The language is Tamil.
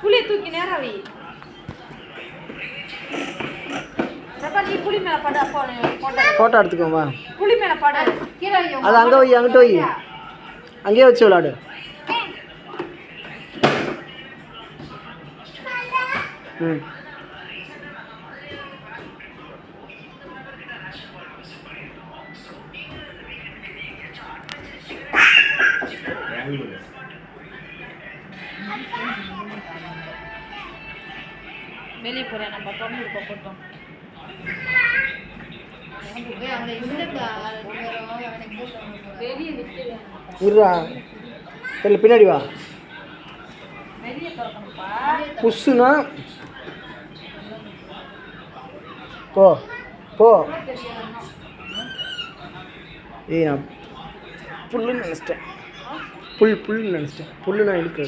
புளியை தூக்கி நேரா வை. பிரபா நீ புளி மேல பட போன போட்ட. எடுத்துக்கோமா புளி மேல பட. கீழே வை, உங்க அது அங்கே வை அங்கிட்ட வை. அங்கேயே வச்சு விளாடு. ம். வெளியே போறேன் நம்ம தொண்டு இருக்க போட்டோம். தெரியல பின்னாடி வா. புஷ்ஷுனா? போ போ. ஏய் நான் புல்லுன்னு நினச்சிட்டேன். புல் புல்லுன்னு நினச்சிட்டேன். புல்லு நான் இழுக்கு